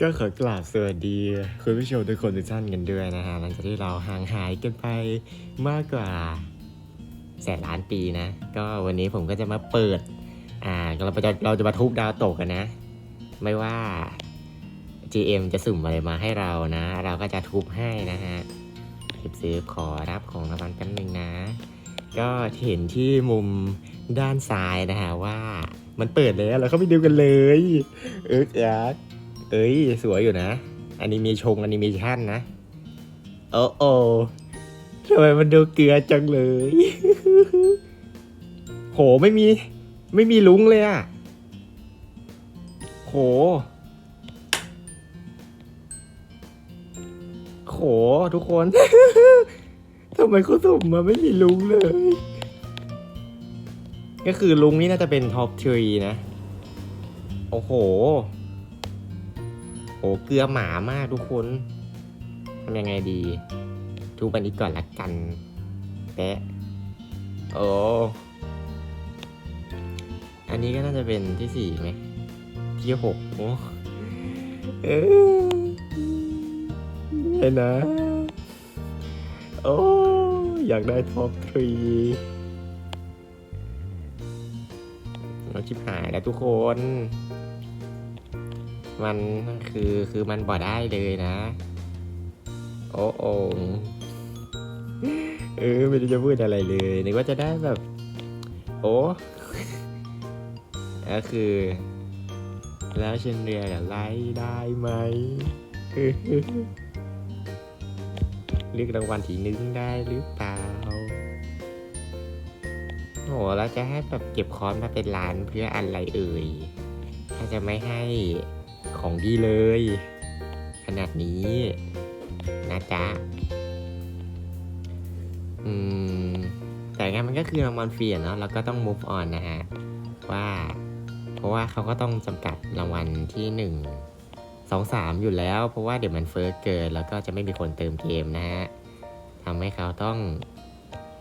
ก็ขอกราบสวัสดีคุณผู้ชมทุกคนทุกท่านกันด้วยนะฮะหลังจากที่เราห่างหายกันไปมากกว่าแสนล้านปีนะ ก็วันนี้ผมก็จะมาเปิด อ่าเราจะเราจะมาทุบดาวตกกันนะ ไม่ว่า GM จะสุ่มอะไรมาให้เรานะ เราก็จะทุบให้นะฮะหยิบซื้อขอรับของรางวัลกันหนึ่งนะ ก็เห็นที่มุมด้านซ้ายนะฮะว่ามันเปิดแล้วเราเข้าไปดูกันเลยเออยัก เอ้ย สวยอยู่นะอนิเมชงอนิเมชันนะ โอ้โอ้ทำไมมันดูเกลือจังเลย โหไม่มี ไม่มีลุงเลยอะโห โห ทุกคนทำไมเขาสุ่มมาไม่มีลุงเลย ก็คือลุงนี่น่าจะเป็นท็อปทรีนะ โอ้โห โอ้เกลือหมามากทุกคนทำยังไงดีทูบันนี้ก่อนละกันแปะโอ้อันนี้ก็น่าจะเป็นที่สี่ไหมที่หกโอ้เออเนี่ยนะ โอ้อยากได้ท็อปทรีเราชิบหายแล้วทุกคน มันคือคือมันบ่ได้เลยนะ โอ้โอเออไม่ได้จะพูดอะไรเลยนึกว่าจะได้แบบ โอ้ก็คือ แล้วฉันเรียกอะไรได้ไหมเรียกรางวัลที่หนึ่งได้หรือเปล่าโหเราจะให้แบบเก็บคอนมาเป็นล้านเพื่ออะไรเอ่ย ถ้าจะไม่ให้ ของดีเลย ขนาดนี้นะจ๊ะ อืม แต่งั้นมันก็คือรางวัลฟรีเนาะเราก็ต้อง move on นะฮะ ว่า เพราะว่าเขาก็ต้องจำกัดรางวัลที่หนึ่งสองสามอยู่แล้ว เพราะว่าเดี๋ยวมันเฟิร์สเกิน แล้วก็จะไม่มีคนเติมเกมนะฮะทำให้เขาต้อง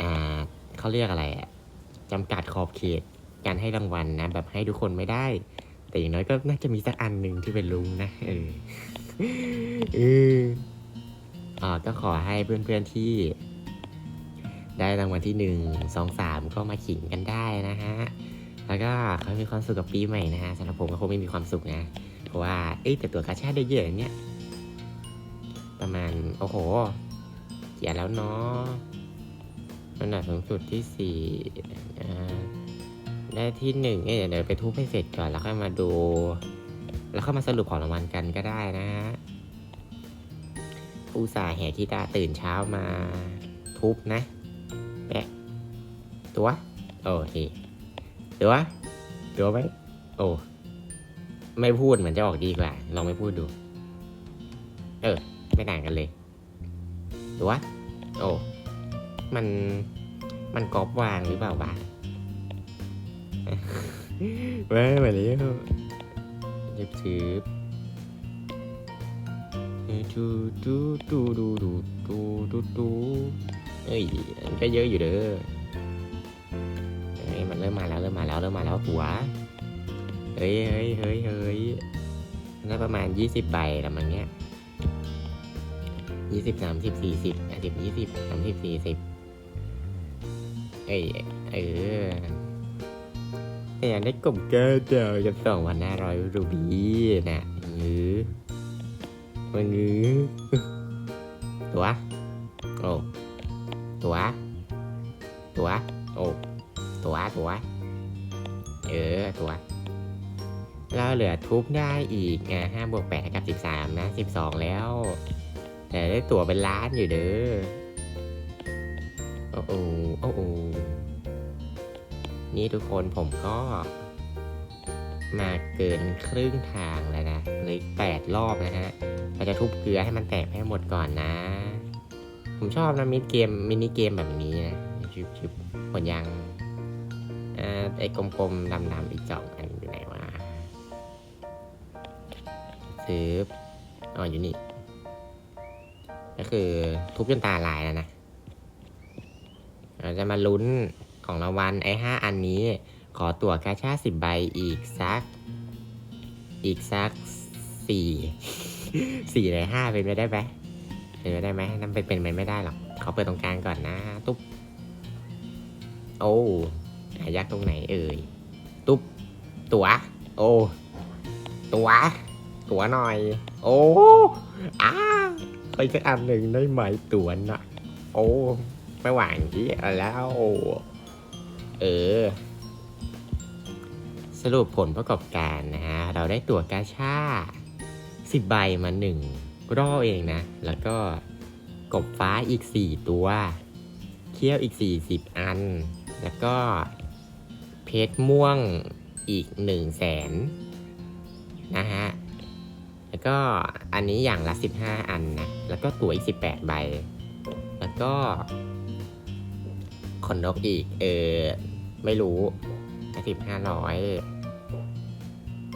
อ่าเขาเรียกอะไรอะจำกัดขอบเขตการให้รางวัลนะแบบให้ทุกคนไม่ได้ แต่อย่างน้อยก็น่าจะมีสักอันหนึ่งที่เป็นลุงนะเออเอออ่าก็ขอให้เพื่อนๆที่ ได้รางวัลที่หนึ่งสองสามก็มาขิงกันได้นะฮะแล้วก็เขอให้มีความสุขกับปีใหม่นะฮะสำหรับผมก็คงไม่มีความสุขนะเพราะว่าเอ้แต่ตัวกาชาได้เยอะเนี่ยประมาณโอ้โหเขียนแล้วเนาะอันดับสูงสุดที่สี่อ่า ได้ที่หนึ่งเอ้ยเดี๋ยวเดี๋ยวไปทุบให้เสร็จก่อนแล้วค่อยมาดู แล้วเข้ามาสรุปของรางวัลกันก็ได้นะฮะอุตส่าห์แห่กีตาตื่นเช้ามาทุบนะแปะตัวโอเคตัวตัวไหมโอ้ไม่พูดเหมือนจะออกดีกว่าลองไม่พูดดู เออ ไม่ต่างกันเลยตัวโอ้มันมันกรอบวางหรือเปล่าวะ ม่มาแล้วยิบถือดูดูดูดูดูดูดูดูเอ้ยมันก็เยอะอยู่เด้อเอ้ยมันเริ่มมาแล้วเริ่มมาแล้วเริ่มมาแล้วหัวเฮ้ยเฮ้ยเฮ้ยเฮ้ยน่าประมาณยี่สิบใบละมั้งเนี้ยยี่สิบสามสิบสี่สิบอ่สิบยี่สิบสามสิบสี่สิบเอ้ยเออ แต่อยากได้กบแก้วเดียวจะสองวันหน้าร้อยรูบีนะงื้อมันงื้อตัวโอ้ตัว ตัว โอ้ตัวตัว เออตัวเราเหลือทุบได้อีกอะห้าบวกแปดกับสิบสามนะสิบสองแล้ว แต่ได้ตั๋วเป็นล้านอยู่เด้อ โอ้โหโอ้โห นี่ทุกคนผมก็มาเกินครึ่งทางแล้วนะเหลยแปดรอบนะฮะ เราจะทุบเกลือให้มันแตกให้หมดก่อนนะ ผมชอบนะมินิเกมมินิเกมแบบนี้นะชิบชิบหมดยังอ่าไอ้กลมๆดำๆอีกสองอันอยู่ไหนวะซื้ออ๋ออยู่นี่ ก็คือทุบจนตาลายแล้วนะเราจะมาลุ้น ของรางวัลไอ้ห้าอันนี้ ขอตั๋วกาชาสิบใบอีกสัก อีกสักสี่สี่ในห้าเป็นไปได้ไหมเป็นไปได้ไหมนั่นเป็นเป็นไปไม่ได้หรอกเขาเปิดตรงกลางก่อนนะ ตุ๊บ โอ้หายากตรงไหนเอ่ย ตุ๊บ ตัว โอ้ ตัว ตัวหน่อย โอ้อ้าไปสักอันหนึ่งได้ไหมตัวน่ะ โอ้ ไม่หวานที่แล้ว เออ สรุปผลประกอบการนะฮะ เราได้ตั๋วกาชาสิบใบมาหนึ่งรอเองนะ แล้วก็กบฟ้าอีกสี่ตัวเขี้ยวอีกสี่สิบอัน แล้วก็เพชรม่วงอีกหนึ่งแสนนะฮะ แล้วก็อันนี้อย่างละสิบห้าอันนะ แล้วก็ตั๋วอีกสิบแปดใบ แล้วก็ขนนกอีก เออ ไม่รู้สิบห้าร้อย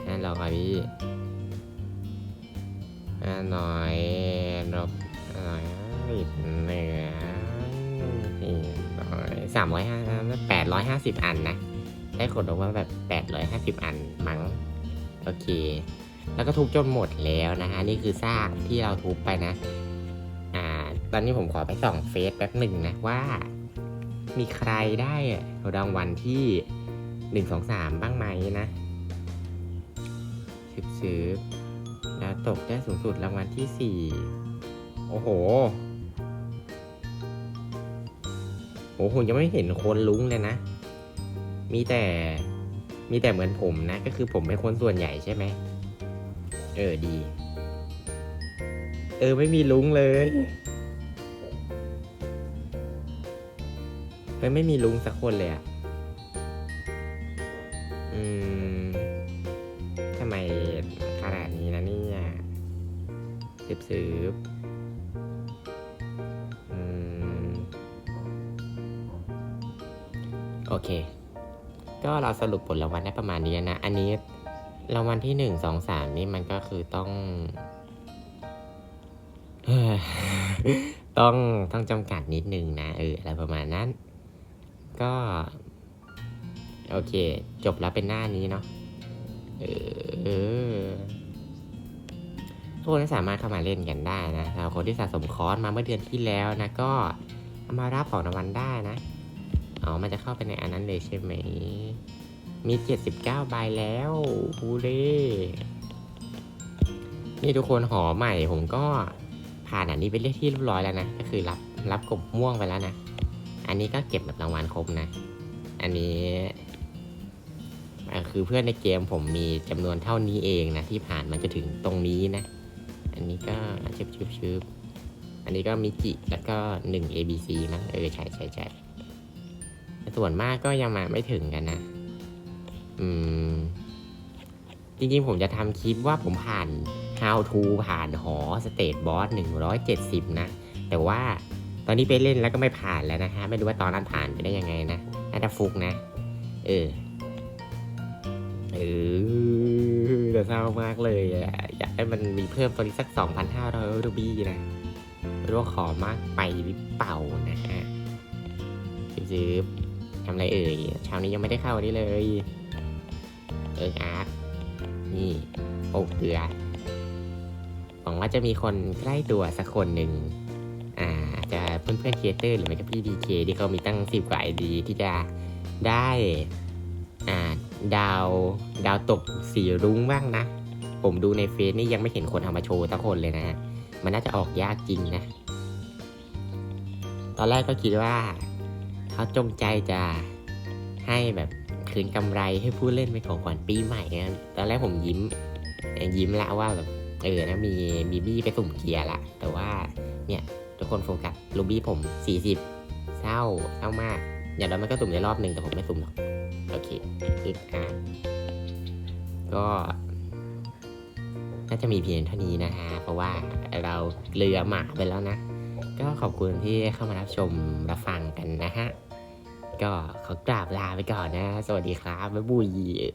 ห้าร้อยพี่ห้าร้อยนกห้าร้อยสิบเหนือสี่ร้อยสามร้อยห้าแปดร้อยห้าสิบอันนะ ได้ขนนกมาแบบแปดร้อยห้าสิบอันมั้ง โอเค แล้วก็ทุบจนหมดแล้วนะฮะ นี่คือซากที่เราทุบไปนะ อ่า ตอนนี้ผมขอไปส่องเฟซแป๊บหนึ่งนะว่า มีใครได้รางวัลที่หนึ่งสองสามบ้างไหมนะสืบสืบแล้วตกได้สูงสุดรางวัลที่สี่โอ้โหโอ้โหยังไม่เห็นคนลุ้งเลยนะ มีแต่ มีแต่เหมือนผมนะ ก็คือผมเป็นคนส่วนใหญ่ใช่ไหม เออดี เออไม่มีลุ้งเลย เฮ้ยไม่มีลุงสักคนเลยอะอืมทำไมขนาดนี้นะเนี่ยสืบสืบอืม โอเค ก็เราสรุปผลรางวัลได้ประมาณนี้นะ อันนี้รางวัลที่หนึ่งสองสามนี่มันก็คือต้องต้องต้องจำกัดนิดนึงนะเอออะไรประมาณนั้น ก็ โอเค จบแล้วเป็นหน้านี้เนาะเออทุกคนก็สามารถเข้ามาเล่นกันได้นะสำหรับคนที่สะสมคอร์สมาเมื่อเดือนที่แล้วนะ ก็เอามารับของรางวัลได้นะอ๋อมันจะเข้าไปในอันนั้นเลยใช่ไหม มี 79ใบแล้วฮูเร่นี่ทุกคนหอใหม่ผมก็ผ่านอันนี้ไปเรียกที่เรียบร้อยแล้วนะ ก็คือรับรับกบม่วงไปแล้วนะ อันนี้ก็เก็บแบบรางวัลครบนะ อันนี้คือเพื่อนในเกมผมมีจำนวนเท่านี้เองนะ ที่ผ่านมันจะถึงตรงนี้นะ อันนี้ก็ชึบชึบชึบอันนี้ก็มิจิแล้วก็หนึ่ง ABC มั้งเออใช่ใช่ใช่ส่วนมากก็ยังมาไม่ถึงกันนะ อืม จริงๆผมจะทำคลิปว่าผมผ่าน how to ผ่านหอสเตทบอส170 นะ แต่ว่า ตอนนี้ไปเล่นแล้วก็ไม่ผ่านแล้วนะฮะ ไม่รู้ว่าตอนนั้นผ่านไปได้ยังไงนะน่าจะฟุกนะ เออ เออแต่เศร้ามากเลยอะอยากให้มันมีเพิ่มตัวนี้สัก 2,500รูบี้นะไม่รู้ว่าขอมากไปหรือเปล่านะฮะซื้อทำอะไรเอ่ยเช้านี้ยังไม่ได้เข้าอันนี้เลย เอิร์กอาร์ตนี่ โอ้เกลือหวังว่าจะมีคนใกล้ตัวสักคนหนึ่ง จะเพื่อนเพื่อนๆครีเอเตอร์หรือไม่ก็พี่ดีเคที่เขามีตั้งสิบกว่าไอดีที่จะได้อ่าดาวดาวตกสีรุ้งบ้างนะ ผมดูในเฟซนี่ยังไม่เห็นคนทำมาโชว์สักคนเลยนะฮะมันน่าจะออกยากจริงนะ ตอนแรกก็คิดว่าเขาจงใจจะให้แบบคืนกำไรให้ผู้เล่นเป็นของขวัญปีใหม่นะตอนแรกผมยิ้มยิ้มละว่าแบบเออนะมีบีบี้ไปสุ่มเกียร์ละแต่ว่าเนี่ย ทุกคนโฟกัสลูบี้ผม 40 เศร้าเศร้ามาก อย่างน้อยมันก็สุ่มในรอบหนึ่งแต่ผมไม่สุ่มหรอก โอเคอึดอ่าก็น่าจะมีเพียงเท่านี้นะฮะ เพราะว่าเราเรือหมาไปแล้วนะ ก็ขอบคุณที่เข้ามารับชมรับฟังกันนะฮะ ก็ขอกราบลาไปก่อนนะ สวัสดีครับ บ๊ายบาย